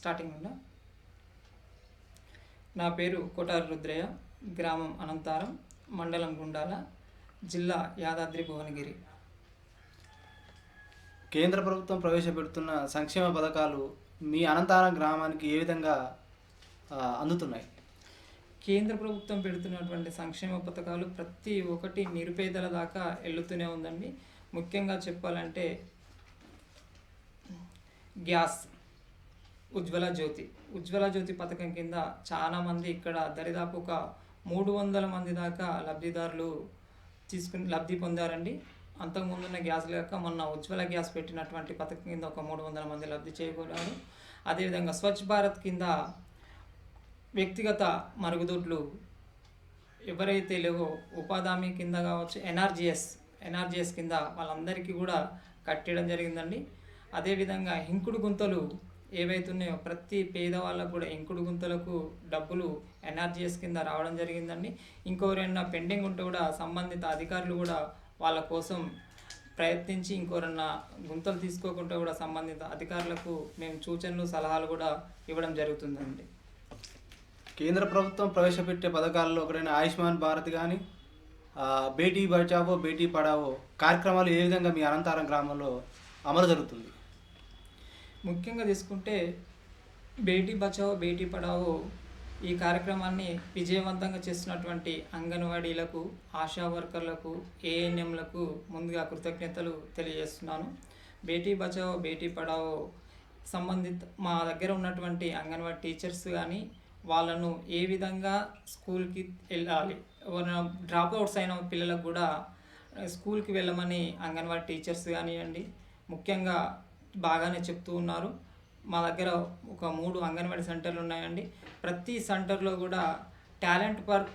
Starting ఉందా? నా పేరు కోటారి రుద్రయ్య గ్రామం అనంతారం మండలం గుండాల జిల్లా యాదాద్రి భువనగిరి. కేంద్ర ప్రభుత్వం ప్రవేశపెడుతున్న సంక్షేమ పథకాలు మీ అనంతారం గ్రామానికి ఏ విధంగా అందుతున్నాయి? కేంద్ర ప్రభుత్వం పెడుతున్నటువంటి సంక్షేమ పథకాలు ప్రతి ఒక్కటి నిరుపేదల దాకా వెళ్తూనే ఉందండి. ముఖ్యంగా చెప్పాలంటే గ్యాస్. ఉజ్వల జ్యోతి. ఉజ్వల జ్యోతి పథకం కింద చాలామంది ఇక్కడ దరిదాపు ఒక మూడు వందల మంది దాకా లబ్ధిదారులు తీసుకుని లబ్ధి పొందారండి. అంతకుముందు ఉన్న గ్యాస్ లేక మొన్న ఉజ్వల గ్యాస్ పెట్టినటువంటి పథకం కింద ఒక మూడు వందల మంది లబ్ధి చేయకూడారు అదేవిధంగా స్వచ్ఛ భారత్ కింద వ్యక్తిగత మరుగుదొడ్లు ఎవరైతే లేవో ఉపాధి కింద కావచ్చు ఎన్ఆర్జిఎస్ ఎన్ఆర్జిఎస్ కింద వాళ్ళందరికీ కూడా కట్టడం జరిగిందండి. అదేవిధంగా హింకుడు గుంతలు ఏవైతున్నాయో ప్రతి పేదవాళ్ళకు కూడా ఇంకుడు గుంతలకు డబ్బులు ఎన్ఆర్జీఎస్ కింద రావడం జరిగిందండి. ఇంకోరైనా పెండింగ్ ఉంటే కూడా సంబంధిత అధికారులు కూడా వాళ్ళ కోసం ప్రయత్నించి ఇంకోరన్నా గుంతలు తీసుకోకుండా కూడా సంబంధిత అధికారులకు మేము సూచనలు సలహాలు కూడా ఇవ్వడం జరుగుతుందండి. కేంద్ర ప్రభుత్వం ప్రవేశపెట్టే పథకాల్లో ఒకటైన ఆయుష్మాన్ భారత్ కానీ బేటీ బచావో బేటీ పడావో కార్యక్రమాలు ఏ విధంగా మీ అనంతారం గ్రామంలో అమలు జరుగుతుంది? ముఖ్యంగా తీసుకుంటే బేటీ బచావో బేటీ పడావో ఈ కార్యక్రమాన్ని విజయవంతంగా చేస్తున్నటువంటి అంగన్వాడీలకు ఆశా వర్కర్లకు ఏఎన్ఎంలకు ముందుగా కృతజ్ఞతలు తెలియజేస్తున్నాను. బేటీ బచావో బేటీ పడావో సంబంధిత మా దగ్గర ఉన్నటువంటి అంగన్వాడీ టీచర్స్ కానీ వాళ్ళను ఏ విధంగా స్కూల్కి వెళ్ళాలి డ్రాప్ అవుట్స్ అయిన పిల్లలకు కూడా స్కూల్కి వెళ్ళమని అంగన్వాడీ టీచర్స్ కానివ్వండి ముఖ్యంగా బాగానే చెప్తూ ఉన్నారు. మా దగ్గర ఒక మూడు అంగన్వాడీ సెంటర్లు ఉన్నాయండి. ప్రతి సెంటర్లో కూడా టాలెంట్ పర్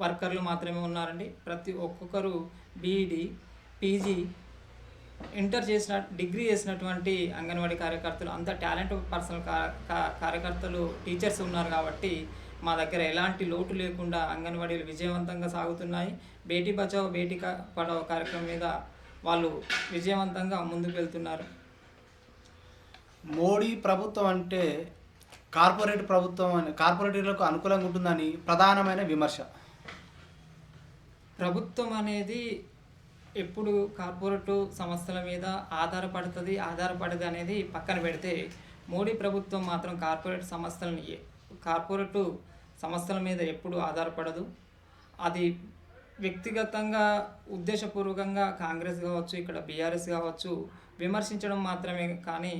వర్కర్లు మాత్రమే ఉన్నారండి. ప్రతి ఒక్కొక్కరు బీఈడి పీజీ ఇంటర్ చేసిన డిగ్రీ చేసినటువంటి అంగన్వాడీ కార్యకర్తలు అంత టాలెంట్ పర్సనల్ కార్యకర్తలు టీచర్స్ ఉన్నారు కాబట్టి మా దగ్గర ఎలాంటి లోటు లేకుండా అంగన్వాడీలు విజయవంతంగా సాగుతున్నాయి. బేటీ బచావో బేటీ పడావో కార్యక్రమం మీద వాళ్ళు విజయవంతంగా ముందుకు వెళ్తున్నారు. మోడీ ప్రభుత్వం అంటే కార్పొరేట్ ప్రభుత్వం అని కార్పొరేటర్లకు అనుకూలంగా ఉంటుందని ప్రధానమైన విమర్శ. ప్రభుత్వం అనేది ఎప్పుడు కార్పొరేట్ సంస్థల మీద ఆధారపడుతుంది ఆధారపడదు అనేది పక్కన పెడితే మోడీ ప్రభుత్వం మాత్రం కార్పొరేట్ సంస్థలని కార్పొరేట్ సంస్థల మీద ఎప్పుడు ఆధారపడదు. అది వ్యక్తిగతంగా ఉద్దేశపూర్వకంగా కాంగ్రెస్ కావచ్చు ఇక్కడ బీఆర్ఎస్ కావచ్చు విమర్శించడం మాత్రమే కానీ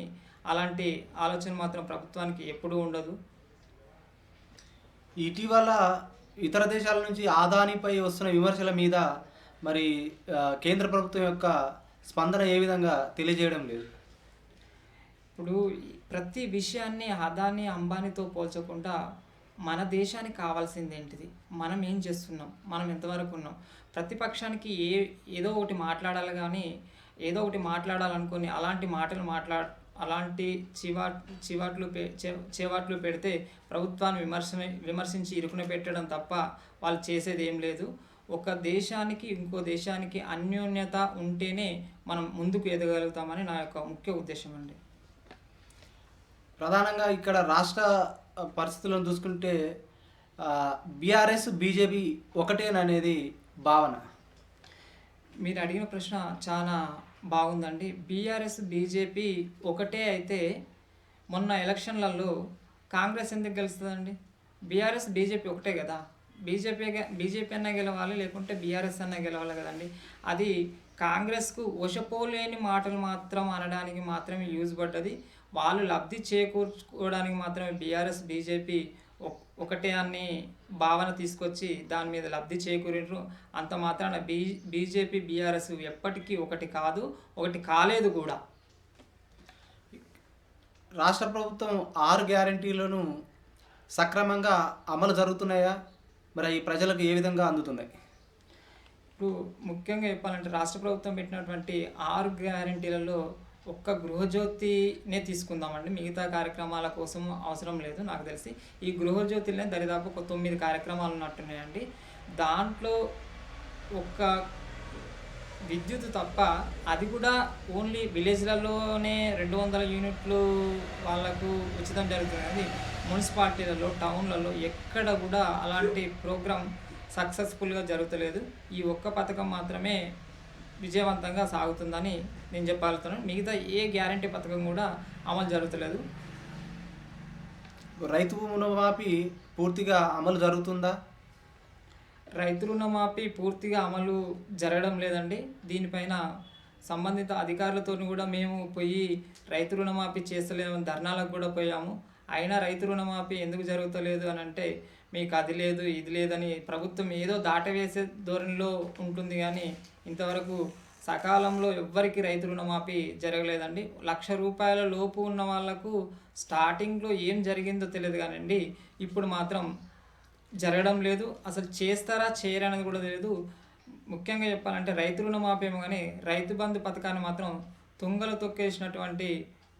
అలాంటి ఆలోచన మాత్రం ప్రభుత్వానికి ఎప్పుడూ ఉండదు. ఇటీవల ఇతర దేశాల నుంచి ఆదానిపై వస్తున్న విమర్శల మీద మరి కేంద్ర ప్రభుత్వం యొక్క స్పందన ఏ విధంగా తెలియజేయడం లేదు? ఇప్పుడు ప్రతి విషయాన్ని అదాని అంబానీతో పోల్చకుండా మన దేశానికి కావాల్సింది ఏంటిది? మనం ఏం చేస్తున్నాం? మనం ఎంతవరకు ఉన్నాం? ప్రతిపక్షానికి ఏ ఏదో ఒకటి మాట్లాడాలి కానీ ఏదో ఒకటి మాట్లాడాలనుకొని అలాంటి మాటలు మాట్లా అలాంటి చివా చివాట్లు పె చేవాట్లు పెడితే ప్రభుత్వాన్ని విమర్శ విమర్శించి ఇరుకున పెట్టడం తప్ప వాళ్ళు చేసేది ఏం లేదు. ఒక దేశానికి ఇంకో దేశానికి అన్యోన్యత ఉంటేనే మనం ముందుకు ఎదగలుగుతామని నా యొక్క ముఖ్య ఉద్దేశం అండి. ప్రధానంగా ఇక్కడ రాష్ట్ర పరిస్థితులను చూసుకుంటే బీఆర్ఎస్ బీజేపీ ఒకటేననేది భావన. మీరు అడిగిన ప్రశ్న చాలా బాగుందండి. బీఆర్ఎస్ బీజేపీ ఒకటే అయితే మొన్న ఎలక్షన్లలో కాంగ్రెస్ ఎందుకు గెలుస్తుందండి? బీఆర్ఎస్ బీజేపీ ఒకటే కదా. బీజేపీ బీజేపీ అన్నా గెలవాలి లేకుంటే బీఆర్ఎస్ అన్నా గెలవాలి కదండి. అది కాంగ్రెస్కు వశపోలేని మాటలు మాత్రం అనడానికి మాత్రమే యూజ్ పడ్డది. వాళ్ళు లబ్ధి చేకూర్చుకోవడానికి మాత్రమే బీఆర్ఎస్ బీజేపీ ఒకటే అని భావన తీసుకొచ్చి దాని మీద లబ్ధి చేకూరిండ్రు అంత మాత్రాన బీ బీజేపీ బీఆర్ఎస్ ఎప్పటికీ ఒకటి కాదు ఒకటి కాలేదు కూడా. రాష్ట్ర ప్రభుత్వం ఆరు గ్యారంటీలను సక్రమంగా అమలు జరుగుతున్నాయా? మరి అవి ప్రజలకు ఏ విధంగా అందుతున్నాయి? ఇప్పుడు ముఖ్యంగా చెప్పాలంటే రాష్ట్ర ప్రభుత్వం పెట్టినటువంటి ఆరు గ్యారంటీలలో ఒక్క గృహజ్యోతినే తీసుకుందామండి. మిగతా కార్యక్రమాల కోసం అవసరం లేదు నాకు తెలిసి. ఈ గృహజ్యోతిలోనే దరిదాపు ఒక తొమ్మిది కార్యక్రమాలు ఉన్నట్టున్నాయండి. దాంట్లో ఒక్క విద్యుత్ తప్ప అది కూడా ఓన్లీ విలేజ్లలోనే రెండు వందల యూనిట్లు వాళ్ళకు ఉచితం జరుగుతుంది మున్సిపాలిటీలలో టౌన్లలో ఎక్కడ కూడా అలాంటి ప్రోగ్రాం సక్సెస్ఫుల్గా జరుగుతలేదు. ఈ ఒక్క పథకం మాత్రమే విజయవంతంగా సాగుతుందని నేను చెప్పగలుగుతున్నాను మిగతా ఏ గ్యారంటీ పథకం కూడా అమలు జరుగుతలేదు. రైతు రుణమాఫీ పూర్తిగా అమలు జరుగుతుందా? రైతు రుణమాఫీ పూర్తిగా అమలు జరగడం లేదండి. దీనిపైన సంబంధిత అధికారులతో కూడా మేము పోయి రైతు రుణమాఫీ చేస్తలేమని ధర్నాలకు కూడా పోయాము. అయినా రైతు రుణమాఫీ ఎందుకు జరుగుతలేదు అని అంటే మీకు అది లేదు ఇది లేదని ప్రభుత్వం ఏదో దాటవేసే ధోరణిలో ఉంటుంది కానీ ఇంతవరకు సకాలంలో ఎవ్వరికి రైతు రుణమాఫీ జరగలేదండి. లక్ష రూపాయల లోపు ఉన్న వాళ్ళకు స్టార్టింగ్లో ఏం జరిగిందో తెలియదు కానండి. ఇప్పుడు మాత్రం జరగడం లేదు. అసలు చేస్తారా చేయరనేది కూడా తెలియదు. ముఖ్యంగా చెప్పాలంటే రైతు రుణమాఫీ ఏమో కానీ రైతు బంధు పథకాన్ని మాత్రం తుంగలు తొక్కేసినటువంటి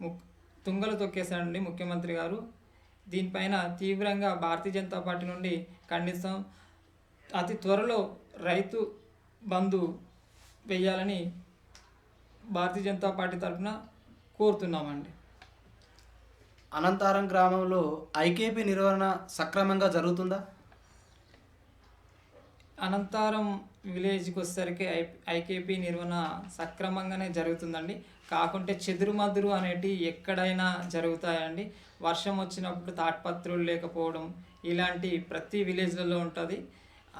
ముక్ తుంగలు తొక్కేశారండి ముఖ్యమంత్రి గారు. దీనిపైన తీవ్రంగా భారతీయ జనతా పార్టీ నుండి ఖండిస్తాం అతి త్వరలో రైతు బంధు వేయాలని భారతీయ జనతా పార్టీ తరఫున కోరుతున్నామండి. అనంతారం గ్రామంలో ఐకేపీ నిర్వహణ సక్రమంగా జరుగుతుందా? అనంతరం విలేజ్కి వచ్చేసరికి ఐ ఐకేపీ నిర్వహణ సక్రమంగానే జరుగుతుందండి. కాకుంటే చెదురుమదురు అనేటివి ఎక్కడైనా జరుగుతాయండి. వర్షం వచ్చినప్పుడు తాట్పత్రులు లేకపోవడం ఇలాంటి ప్రతి విలేజ్లలో ఉంటుంది.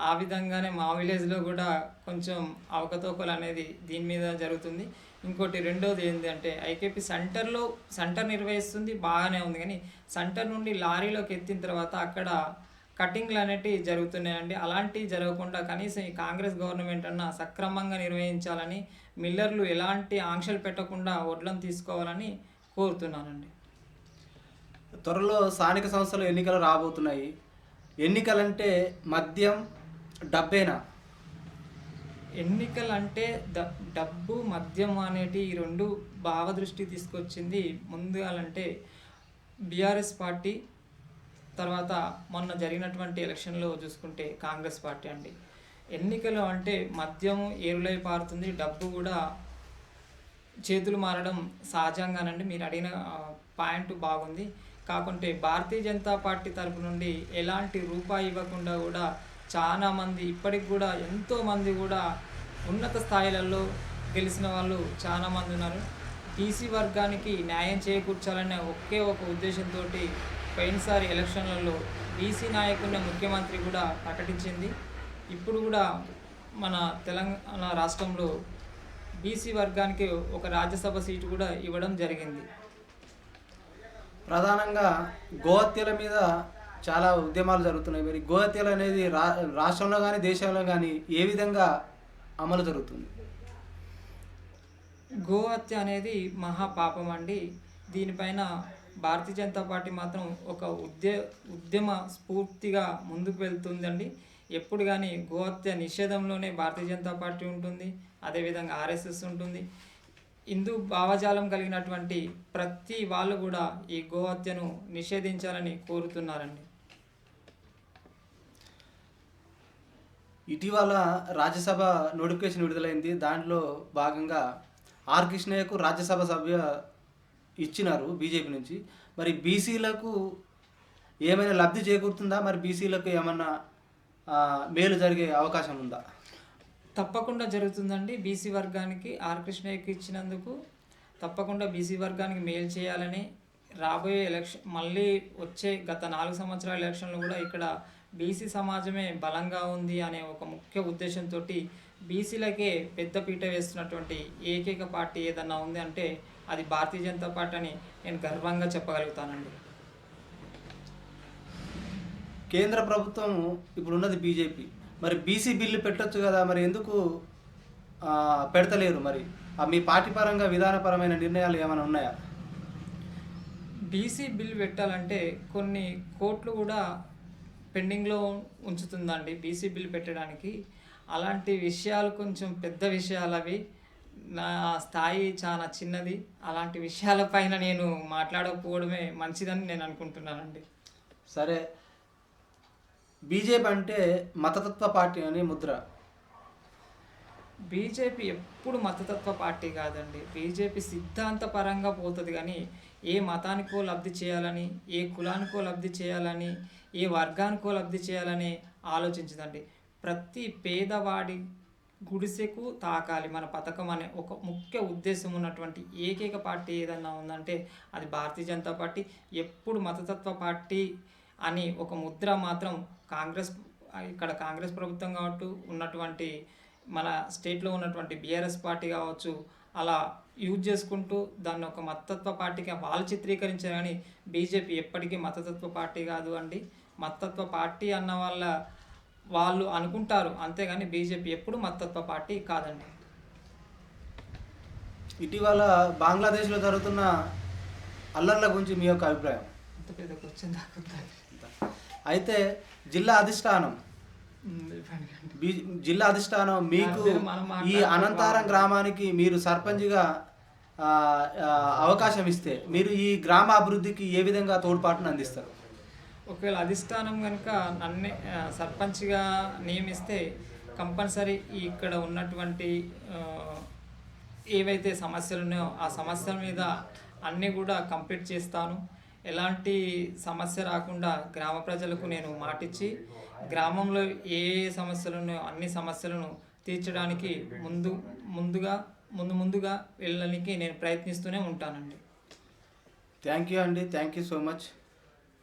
ఆ విధంగానే మా విలేజ్లో కూడా కొంచెం అవకతవకలు అనేది దీని మీద జరుగుతుంది. ఇంకోటి రెండోది ఏంటంటే ఐకేపీ సెంటర్లో సెంటర్ నిర్వహిస్తుంది బాగానే ఉంది. కానీ సెంటర్ నుండి లారీలోకి ఎత్తిన తర్వాత అక్కడ కటింగ్లు అనేటివి జరుగుతున్నాయండి. అలాంటివి జరగకుండా కనీసం ఈ కాంగ్రెస్ గవర్నమెంట్ అన్న సక్రమంగా నిర్వహించాలని మిల్లర్లు ఎలాంటి ఆంక్షలు పెట్టకుండా వడ్లను తీసుకోవాలని కోరుతున్నానండి. త్వరలో స్థానిక సంస్థలు ఎన్నికలు రాబోతున్నాయి. ఎన్నికలంటే మద్యం డబ్బేనా? ఎన్నికలు అంటే ద డబ్బు మద్యం అనేటి ఈ రెండు భావదృష్టి తీసుకొచ్చింది. ముందుగాలంటే బీఆర్ఎస్ పార్టీ తర్వాత మొన్న జరిగినటువంటి ఎలక్షన్లో చూసుకుంటే కాంగ్రెస్ పార్టీ అండి. ఎన్నికలు అంటే మద్యం ఏరులై పారుతుంది డబ్బు కూడా చేతులు మారడం సహజంగానండి. మీరు అడిగిన పాయింట్ బాగుంది. కాకుంటే భారతీయ జనతా పార్టీ తరపు నుండి ఎలాంటి రూపాయి ఇవ్వకుండా కూడా చాలా మంది ఇప్పటికి కూడా ఎంతో మంది కూడా ఉన్నత స్థాయిలలో గెలిచిన వాళ్ళు చాలా మంది ఉన్నారు. బీసీ వర్గానికి న్యాయం చేకూర్చాలనే ఒకే ఒక ఉద్దేశంతో పోయినసారి ఎలక్షన్లలో బీసీ నాయకుడిని ముఖ్యమంత్రి కూడా ప్రకటించింది. ఇప్పుడు కూడా మన తెలంగాణ రాష్ట్రంలో బీసీ వర్గానికి ఒక రాజ్యసభ సీటు కూడా ఇవ్వడం జరిగింది. ప్రధానంగా గోహత్యల మీద చాలా ఉద్యమాలు జరుగుతున్నాయి. మరి గోహత్యలు అనేది రా రాష్ట్రంలో కానీ దేశంలో కానీ ఏ విధంగా అమలు జరుగుతుంది? గోహత్య అనేది మహాపాపం అండి. దీనిపైన భారతీయ జనతా పార్టీ మాత్రం ఒక ఉద్య ఉద్యమ స్ఫూర్తిగా ముందుకు వెళ్తుందండి. ఎప్పుడు కానీ గోహత్య నిషేధంలోనే భారతీయ జనతా పార్టీ ఉంటుంది. అదేవిధంగా ఆర్ఎస్ఎస్ ఉంటుంది. హిందూ భావజాలం కలిగినటువంటి ప్రతి వాళ్ళు కూడా ఈ గోహత్యను నిషేధించాలని కోరుతున్నారండి. ఇటీవల రాజ్యసభ నోటిఫికేషన్ విడుదలైంది. దాంట్లో భాగంగా ఆర్ కృష్ణయ్యకు రాజ్యసభ సభ్య ఇచ్చినారు బీజేపీ నుంచి. మరి బీసీలకు ఏమైనా లబ్ధి చేకూరుతుందా? మరి బీసీలకు ఏమన్నా మేలు జరిగే అవకాశం ఉందా? తప్పకుండా జరుగుతుందండి. బీసీ వర్గానికి ఆర్ కృష్ణయ్యకి ఇచ్చినందుకు తప్పకుండా బీసీ వర్గానికి మేలు చేయాలని రాబోయే ఎలక్షన్ మళ్ళీ వచ్చే గత నాలుగు సంవత్సరాల ఎలక్షన్లో కూడా ఇక్కడ బీసీ సమాజమే బలంగా ఉంది అనే ఒక ముఖ్య ఉద్దేశంతో బీసీలకే పెద్దపీట వేస్తున్నటువంటి ఏకైక పార్టీ ఏదన్నా ఉంది అంటే అది భారతీయ జనతా పార్టీ అని నేను గర్వంగా చెప్పగలుగుతానండి. కేంద్ర ప్రభుత్వం ఇప్పుడు ఉన్నది బీజేపీ. మరి బీసీ బిల్లు పెట్టొచ్చు కదా మరి ఎందుకు పెడతలేరు మరి? ఆ మీ పార్టీ పరంగా విధానపరమైన నిర్ణయాలు ఏమైనా ఉన్నాయా? బీసీ బిల్ పెట్టాలంటే కొన్ని కోట్లు కూడా పెండింగ్లో ఉంచుతుందండి బీసీ బిల్ పెట్టడానికి. అలాంటి విషయాలు కొంచెం పెద్ద విషయాలు అవి. నా స్థాయి చాలా చిన్నది. అలాంటి విషయాలపైన నేను మాట్లాడకపోవడమే మంచిదని నేను అనుకుంటున్నానండి. సరే. బీజేపీ అంటే మతతత్వ పార్టీ అని ముద్ర. బీజేపీ ఎప్పుడు మతతత్వ పార్టీ కాదండి. బీజేపీ సిద్ధాంత పరంగా పోతుంది కానీ ఏ మతానికో లబ్ధి చేయాలని ఏ కులానికో లబ్ధి చేయాలని ఏ వర్గానికో లబ్ధి చేయాలని ఆలోచించదండి. ప్రతి పేదవాడి గుడిసెకు తాకాలి. మన పథకం అనే ఒక ముఖ్య ఉద్దేశం ఉన్నటువంటి ఏకైక పార్టీ ఏదన్నా ఉందంటే అది భారతీయ జనతా పార్టీ. ఎప్పుడు మతతత్వ పార్టీ అని ఒక ముద్ర మాత్రం కాంగ్రెస్ ఇక్కడ కాంగ్రెస్ ప్రభుత్వం కావచ్చు ఉన్నటువంటి మన స్టేట్లో ఉన్నటువంటి బీఆర్ఎస్ పార్టీ కావచ్చు అలా యూజ్ చేసుకుంటూ దాన్ని ఒక మతతత్వ పార్టీగా వాళ్ళు చిత్రీకరించారు కానీ బీజేపీ ఎప్పటికీ మతతత్వ పార్టీ కాదు అండి. మతతత్వ పార్టీ అన్న వాళ్ళ వాళ్ళు అనుకుంటారు. అంతేగాని బీజేపీ ఎప్పుడు మతతత్వ పార్టీ కాదండి. ఇటీవల బంగ్లాదేశ్లో జరుగుతున్న అల్లర్ల గురించి మీ యొక్క అభిప్రాయం? అంత పెద్ద క్వశ్చన్ అయితే జిల్లా అధిష్టానం జిల్లా అధిష్టానం మీకు ఈ. అనంతారం గ్రామానికి మీరు సర్పంచ్గా అవకాశం ఇస్తే మీరు ఈ గ్రామ అభివృద్ధికి ఏ విధంగా తోడ్పాటును అందిస్తారు? ఒకవేళ అధిష్టానం కనుక నన్నే సర్పంచ్గా నియమిస్తే కంపల్సరీ ఇక్కడ ఉన్నటువంటి ఏవైతే సమస్యలు ఉన్నాయో ఆ సమస్యల మీద అన్నీ కూడా కంప్లీట్ చేస్తాను. ఎలాంటి సమస్య రాకుండా గ్రామ ప్రజలకు నేను మాటిచ్చి గ్రామంలో ఏ ఏ సమస్యలు ఉన్నాయో అన్ని సమస్యలను తీర్చడానికి ముందు ముందుగా ముందు ముందుగా వెళ్ళడానికి నేను ప్రయత్నిస్తూనే ఉంటానండి. థ్యాంక్ యూ అండి. Thank you so much.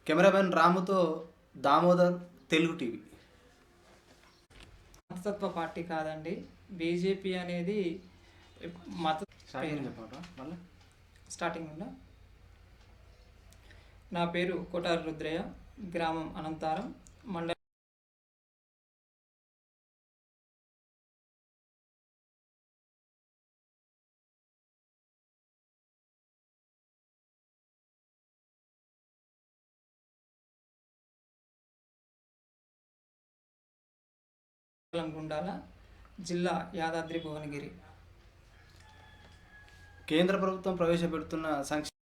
Cameraman రాముతో Damodar Telugu TV. మతతత్వ పార్టీ కాదండి. బీజేపీ అనేది మత స్టార్టింగ్ ఉందా? నా పేరు కోటారి రుద్రయ్య గ్రామం అనంతారం మండలం గుండాల జిల్లా యాదాద్రి భువనగిరి. కేంద్ర ప్రభుత్వం ప్రవేశపెడుతున్న సంక్షేమ